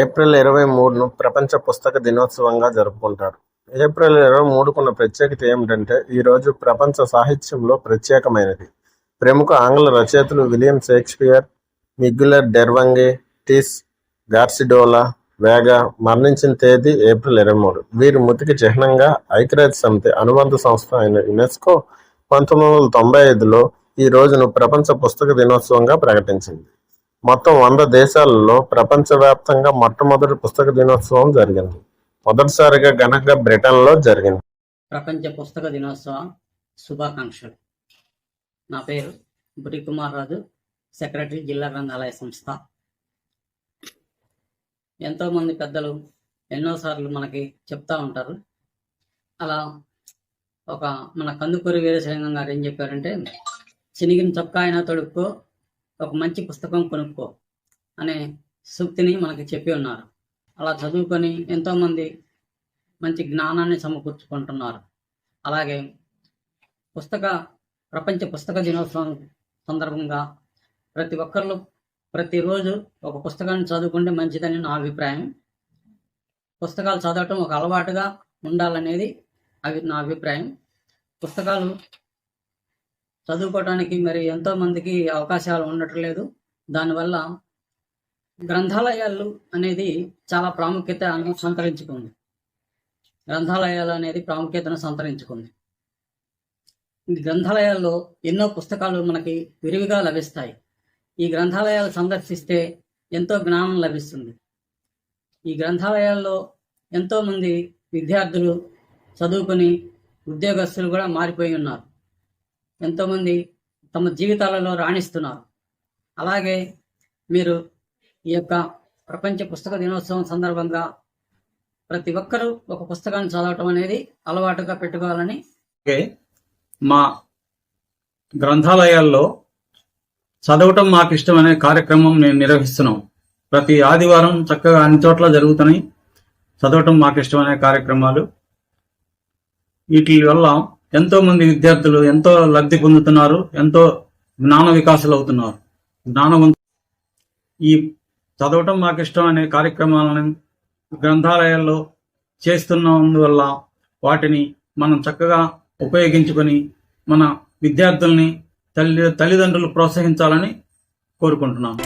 April ఇరవై మూడును ప్రపంచ పుస్తక దినోత్సవంగా జరుపుకుంటారు. ఏప్రిల్ ఇరవై మూడుకున్న ప్రత్యేకత ఏమిటంటే ఈరోజు ప్రపంచ సాహిత్యంలో ప్రత్యేకమైనది. ప్రముఖ ఆంగ్ల రచయితలు విలియం షేక్స్పియర్ మిగ్గులర్ డెర్వంగే టిస్ గార్సిడోలా వేగా మరణించిన తేదీ ఏప్రిల్ ఇరవై మూడు. వీరి మృతికి చిహ్నంగా ఐక్యరాజ్య సమితి అనుబంధ సంస్థ అయిన యునెస్కో పంతొమ్మిది వందల తొంభై ఐదులో ఈ రోజును ప్రపంచ పుస్తక దినోత్సవంగా ప్రకటించింది. మొత్తం వంద దేశాలలో ప్రపంచవ్యాప్తంగా మొట్టమొదటి పుస్తక దినోత్సవం జరిగింది. మొదటిసారిగా ఘనంగా బ్రిటన్లో జరిగింది. ప్రపంచ పుస్తక దినోత్సవ శుభాకాంక్షలు. నా పేరు బురి కుమార్ రాజు సెక్రటరీ జిల్లా గ్రంథాలయ సంస్థ. ఎంతోమంది పెద్దలు ఎన్నోసార్లు మనకి చెప్తా ఉంటారు. అలా ఒక మన కందుకూరి వీరశలింగం గారు ఏం చెప్పారంటే చినిగిన చొక్కా అయినా తొడుక్కో ఒక మంచి పుస్తకం కొనుక్కో అనే సూక్తిని మనకి చెప్పి ఉన్నారు. అలా చదువుకొని ఎంతోమంది మంచి జ్ఞానాన్ని సమకూర్చుకుంటున్నారు. అలాగే పుస్తక ప్రపంచ పుస్తక దినోత్సవం సందర్భంగా ప్రతి ఒక్కరు ప్రతిరోజు ఒక పుస్తకాన్ని చదువుకుంటే మంచిదని నా అభిప్రాయం. పుస్తకాలు చదవటం ఒక అలవాటుగా ఉండాలనేది అవి నా అభిప్రాయం. పుస్తకాలు చదువుకోవడానికి మరి ఎంతో మందికి అవకాశాలు ఉండట్లేదు. దానివల్ల గ్రంథాలయాలు అనేది చాలా ప్రాముఖ్యత సంతరించుకుంది. గ్రంథాలయాలు అనేది ప్రాముఖ్యతను సంతరించుకుంది. ఈ గ్రంథాలయాల్లో ఎన్నో పుస్తకాలు మనకి విరివిగా లభిస్తాయి. ఈ గ్రంథాలయాలు సందర్శిస్తే ఎంతో జ్ఞానం లభిస్తుంది. ఈ గ్రంథాలయాల్లో ఎంతోమంది విద్యార్థులు చదువుకొని ఉద్యోగస్తులు కూడా మారిపోయి ఉన్నారు. ఎంతోమంది తమ జీవితాలలో రాణిస్తున్నారు. అలాగే మీరు ఈ యొక్క ప్రపంచ పుస్తక దినోత్సవం సందర్భంగా ప్రతి ఒక్కరూ ఒక పుస్తకాన్ని చదవటం అనేది అలవాటుగా పెట్టుకోవాలని మా గ్రంథాలయాల్లో చదవటం మాకు ఇష్టమనే కార్యక్రమం నేను నిర్వహిస్తున్నాం. ప్రతి ఆదివారం చక్కగా అన్ని చోట్ల జరుగుతున్నాయి. చదవటం మాకు ఇష్టమనే కార్యక్రమాలు. వీటి వల్ల ఎంతో మంది విద్యార్థులు ఎంతో లబ్ధి పొందుతున్నారు ఎంతో జ్ఞాన వికాసాలు అవుతున్నారు. జ్ఞానవంత ఈ చదవటం మాకు ఇష్టం అనే కార్యక్రమాలను గ్రంథాలయాల్లో చేస్తున్నందువల్ల వాటిని మనం చక్కగా ఉపయోగించుకొని మన విద్యార్థుల్ని తల్లి తల్లిదండ్రులు ప్రోత్సహించాలని కోరుకుంటున్నాను